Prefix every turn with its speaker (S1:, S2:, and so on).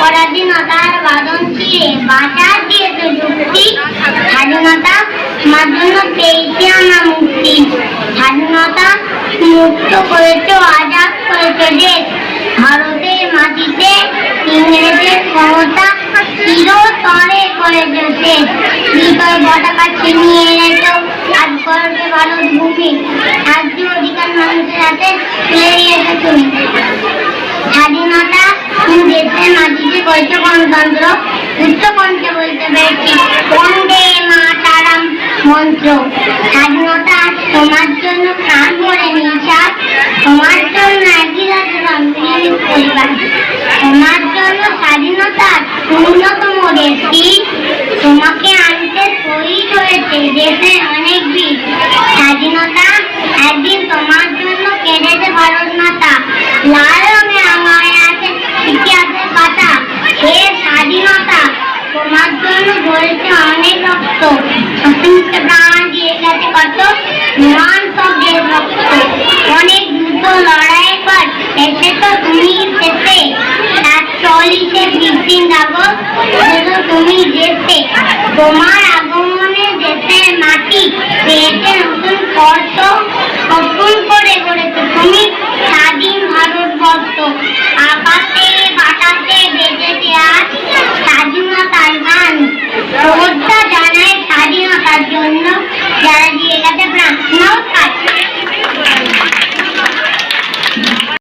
S1: পরাধীনতার বাদন ছিঁড়ে বাঁচার দিয়েছে যুক্তি স্বাধীনতা জন্য পেয়েছি আমরা মুক্তি স্বাধীনতা মুক্ত করেছে আজাদ করেছে দেশ ভারতের মাটিতে ইংরেজের ক্ষমতা চিরতরে করেছে শেষ বিজয় পতাকা ছিনিয়ে এনেছ আজ গর্বে ভারত ভূমি রাজ্য অধিকার মানুষের হাতে তুলে দিয়েছে তুমি স্বাধীনতা দেশের মাটিতে করেছ গণতন্ত্র উচ্চ মাতারাম মন্ত্র। স্বাধীনতা তোমার জন্য প্রাণ ভরে নিয়েছাস তোমার জন্য একই রাতে পরিবার তোমার জন্য স্বাধীনতার ন্যূনতম দেশটি তোমাকে আনতে শহীদ হয়েছে দেশের অনেক বীর। স্বাধীনতা একদিন তোমার জন্য কেঁদেছে ভারত মাতা লাল রঙে আমায় আছে ইতিহাসের পাতা। হে স্বাধীনতা, তোমার জন্য ঝরেছে লড়াইয়ের এসে তো তুমি শেষে রাত চল্লিশে ফিফটিন আগস্ট তুমি যেতে তোমার আগমনে যেতে মাটি পেয়েছে নতুন স্পর্শ।